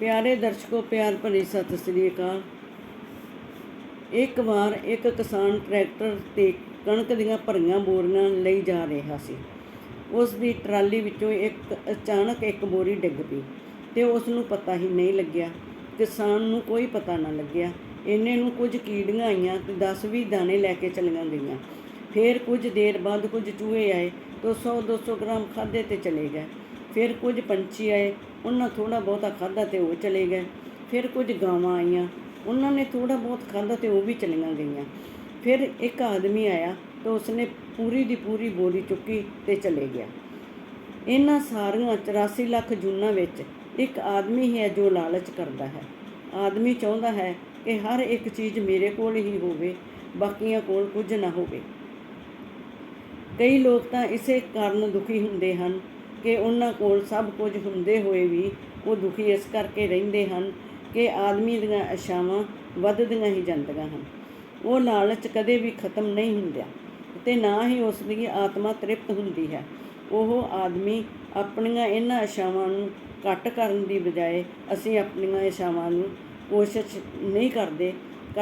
ਪਿਆਰੇ ਦਰਸ਼ਕੋ, ਪਿਆਰ ਭਰੀ ਸਤਿ ਸ੍ਰੀ ਅਕਾਲ। ਇੱਕ ਵਾਰ ਇੱਕ ਕਿਸਾਨ ਟਰੈਕਟਰ ਤੇ ਕਣਕ ਦੀਆਂ ਭਰੀਆਂ ਬੋਰੀਆਂ ਲਈ ਜਾ ਰਿਹਾ ਸੀ। ਉਸ ਦੀ ਟਰਾਲੀ ਵਿੱਚੋਂ ਇੱਕ, ਅਚਾਨਕ ਇੱਕ ਬੋਰੀ ਡਿੱਗ ਪਈ ਤੇ ਉਸ ਨੂੰ ਪਤਾ ਹੀ ਨਹੀਂ ਲੱਗਿਆ। ਕਿਸਾਨ ਨੂੰ ਕੋਈ ਪਤਾ ਨਾ ਲੱਗਿਆ। ਇੰਨੇ ਨੂੰ ਕੁਝ ਕੀੜੀਆਂ ਆਈਆਂ ਤੇ 10-20 ਦਾਣੇ ਲੈ ਕੇ ਚਲੀਆਂ ਗਈਆਂ। ਫਿਰ ਕੁਝ ਦੇਰ ਬਾਅਦ ਕੁਝ ਚੂਹੇ ਆਏ ਤੇ 100-200 ਗ੍ਰਾਮ ਖਾਦੇ ਤੇ ਚਲੇ ਗਏ। ਫਿਰ ਕੁਝ ਪੰਛੀ ਆਏ, ਉਹਨਾਂ ਥੋੜਾ ਬਹੁਤਾ ਖਾਧਾ ਤੇ ਉਹ ਚਲੇ ਗਏ। ਫਿਰ ਕੁਝ ਗਾਵਾਂ ਆਈਆਂ, ਉਹਨਾਂ ਨੇ ਥੋੜਾ ਬਹੁਤ ਖਾਧਾ ਤੇ ਉਹ ਵੀ ਚਲੀਆਂ ਗਈਆਂ। ਫਿਰ ਇੱਕ ਆਦਮੀ ਆਇਆ ਤੇ ਉਸਨੇ ਪੂਰੀ ਦੀ ਪੂਰੀ ਬੋਰੀ ਚੁੱਕੀ ਤੇ ਚਲੇ ਗਿਆ। ਇਹਨਾਂ ਸਾਰੀਆਂ 84 ਲੱਖ ਜੂਨਾਂ ਵਿੱਚ ਇੱਕ ਆਦਮੀ ਹੈ ਜੋ ਲਾਲਚ ਕਰਦਾ ਹੈ। ਆਦਮੀ ਚਾਹੁੰਦਾ ਹੈ ਕਿ ਹਰ ਇੱਕ ਚੀਜ਼ ਮੇਰੇ ਕੋਲ ਹੀ ਹੋਵੇ, ਬਾਕੀਆਂ ਕੋਲ ਕੁਝ ਨਾ ਹੋਵੇ। ਕਈ ਲੋਕ ਤਾਂ ਇਸੇ ਕਾਰਨ ਦੁਖੀ ਹੁੰਦੇ ਹਨ ਕਿ ਉਹਨਾਂ ਕੋਲ ਸਭ ਕੁਝ ਹੁੰਦੇ ਹੋਏ ਵੀ ਉਹ ਦੁਖੀ ਇਸ ਕਰਕੇ ਰਹਿੰਦੇ ਹਨ ਕਿ ਆਦਮੀ ਦੀਆਂ ਆਸ਼ਾਵਾਂ ਵੱਧਦੀਆਂ ਹੀ ਜਾਂਦੀਆਂ ਹਨ। ਉਹ ਲਾਲਚ ਕਦੇ ਵੀ ਖਤਮ ਨਹੀਂ ਹੁੰਦਾ ਤੇ ਨਾ ਹੀ ਉਸ ਦੀ ਆਤਮਾ ਤ੍ਰਿਪਤ ਹੁੰਦੀ ਹੈ। ਉਹ ਆਦਮੀ ਆਪਣੀਆਂ ਇਹਨਾਂ ਆਸ਼ਾਵਾਂ ਨੂੰ ਘੱਟ ਕਰਨ ਦੀ ਬਜਾਏ ਅਸੀਂ ਆਪਣੀਆਂ ਆਸ਼ਾਵਾਂ ਨੂੰ ਕੋਸ਼ਿਸ਼ ਨਹੀਂ ਕਰਦੇ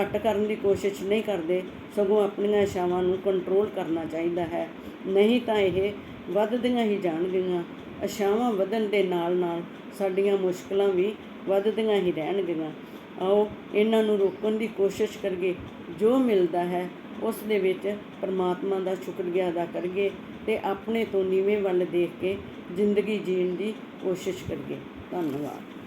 ਘੱਟ ਕਰਨ ਦੀ ਕੋਸ਼ਿਸ਼ ਨਹੀਂ ਕਰਦੇ, ਸਗੋਂ ਆਪਣੀਆਂ ਇਸ਼ਾਵਾਂ ਨੂੰ ਕੰਟਰੋਲ ਕਰਨਾ ਚਾਹੀਦਾ ਹੈ। ਨਹੀਂ ਤਾਂ ਇਹ ਵੱਧਦੀਆਂ ਹੀ ਜਾਣਗੀਆਂ। ਇਸ਼ਾਵਾਂ ਵਧਣ ਦੇ ਨਾਲ ਨਾਲ ਸਾਡੀਆਂ ਮੁਸ਼ਕਲਾਂ ਵੀ ਵੱਧਦੀਆਂ ਹੀ ਰਹਿਣਗੀਆਂ। ਆਓ ਇਹਨਾਂ ਨੂੰ ਰੋਕਣ ਦੀ ਕੋਸ਼ਿਸ਼ ਕਰੀਏ। ਜੋ ਮਿਲਦਾ ਹੈ, ਉਸ ਦੇ ਵਿੱਚ ਪਰਮਾਤਮਾ ਦਾ ਸ਼ੁਕਰੀਆ ਅਦਾ ਕਰੀਏ ਤੇ ਆਪਣੇ ਤੋਂ ਨੀਵੇਂ ਵੱਲ ਦੇਖ ਕੇ ਜ਼ਿੰਦਗੀ ਜੀਣ ਦੀ ਕੋਸ਼ਿਸ਼ ਕਰੀਏ। ਧੰਨਵਾਦ।